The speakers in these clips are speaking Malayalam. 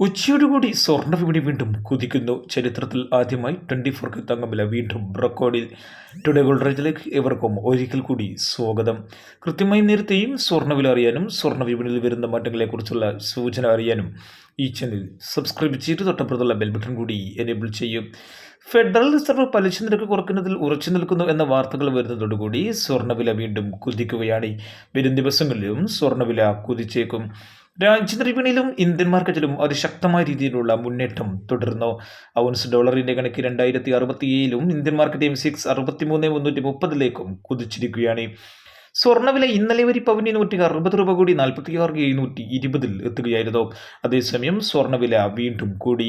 ഉച്ചയോടുകൂടി സ്വർണ വിപണി വീണ്ടും കുതിക്കുന്നു. ചരിത്രത്തിൽ ആദ്യമായി ട്വന്റി ഫോർക്ക് വില വീണ്ടും റെക്കോർഡിൽ. ടുഡേ ഗോൾഡ് റേഞ്ചിലേക്ക് ഇവർക്കും ഒരിക്കൽ കൂടി സ്വാഗതം. കൃത്യമായി നേരത്തെയും സ്വർണവില അറിയാനും സ്വർണ വിപണിയിൽ വരുന്ന മാറ്റങ്ങളെക്കുറിച്ചുള്ള സൂചന അറിയാനും ഈ ചാനൽ സബ്സ്ക്രൈബ് ചെയ്ത് തൊട്ടപ്പുറത്തുള്ള ബെൽ ബട്ടൺ കൂടി എനേബിൾ ചെയ്യും. ഫെഡറൽ റിസർവ് പലിശ നിരക്ക് കുറയ്ക്കുന്നതിൽ ഉറച്ചു നിൽക്കുന്നു എന്ന വാർത്തകൾ വരുന്നതോടുകൂടി സ്വർണവില വീണ്ടും കുതിക്കുകയാണ്. വരും ദിവസങ്ങളിലും സ്വർണവില കുതിച്ചേക്കും. രാജ്യത്തെ വിപണിയിലും ഇന്ത്യൻ മാർക്കറ്റിലും അതിശക്തമായ രീതിയിലുള്ള മുന്നേറ്റം തുടർന്നു ഔൺസ് ഡോളറിന്റെ കണക്ക് രണ്ടായിരത്തി അറുപത്തി ഏഴിലും ഇന്ത്യൻ മാർക്കറ്റ് എം സിക്സ് അറുപത്തിമൂന്ന് മുന്നൂറ്റി മുപ്പതിലേക്കും കുതിച്ചിരിക്കുകയാണ്. സ്വർണവില ഇന്നലെ വരെ പവന് നൂറ്റി അറുപത് രൂപ കൂടി നാൽപ്പത്തി ആറ് എഴുന്നൂറ്റി ഇരുപതിൽ എത്തുകയായിരുന്നു. അതേസമയം സ്വർണവില വീണ്ടും കൂടി.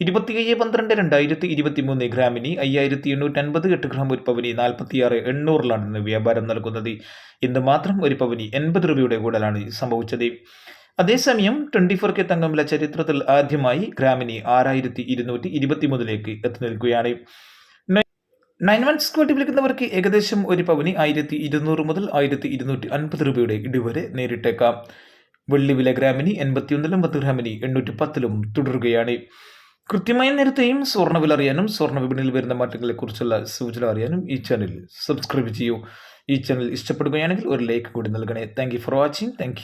ഇരുപത്തി ഏഴ് പന്ത്രണ്ട് രണ്ടായിരത്തി ഇരുപത്തി മൂന്ന് ഗ്രാമിന് അയ്യായിരത്തി എണ്ണൂറ്റി അൻപത് എട്ട് ഗ്രാം ഒരു പവനി നാൽപ്പത്തിയാറ് എണ്ണൂറിലാണ് വ്യാപാരം നൽകുന്നത്. ഇന്ന് മാത്രം ഒരു പവനി എൺപത് രൂപയുടെ കൂടലാണ് സംഭവിച്ചത്. അതേസമയം ട്വന്റി ഫോർ കെ തങ്കമല ചരിത്രത്തിൽ ആദ്യമായി ഗ്രാമിനി ആറായിരത്തി ഇരുന്നൂറ്റി ഇരുപത്തി മൂന്നിലേക്ക് എത്തി നിൽക്കുകയാണ്. നയൻ വൺ സ്ക്വാട്ടി വിളിക്കുന്നവർക്ക് ഏകദേശം ഒരു പവന് ആയിരത്തി ഇരുന്നൂറ് മുതൽ ആയിരത്തി ഇരുന്നൂറ്റി അൻപത് രൂപയുടെ ഇടിവരെ നേരിട്ടേക്കാം. വെള്ളി വില ഗ്രാമിന് എൺപത്തിയൊന്നിലും പത്ത് ഗ്രാമിനി എണ്ണൂറ്റി പത്തിലും തുടരുകയാണ്. കൃത്യമായ നേരത്തെയും സ്വർണവില അറിയാനും സ്വർണ വിപണിയിൽ വരുന്ന മാറ്റങ്ങളെക്കുറിച്ചുള്ള സൂചന അറിയാനും ഈ ചാനൽ സബ്സ്ക്രൈബ് ചെയ്യൂ. ഈ ചാനൽ ഇഷ്ടപ്പെടുകയാണെങ്കിൽ ഒരു ലൈക്ക് കൂടി നൽകണേ. Thank for watching thank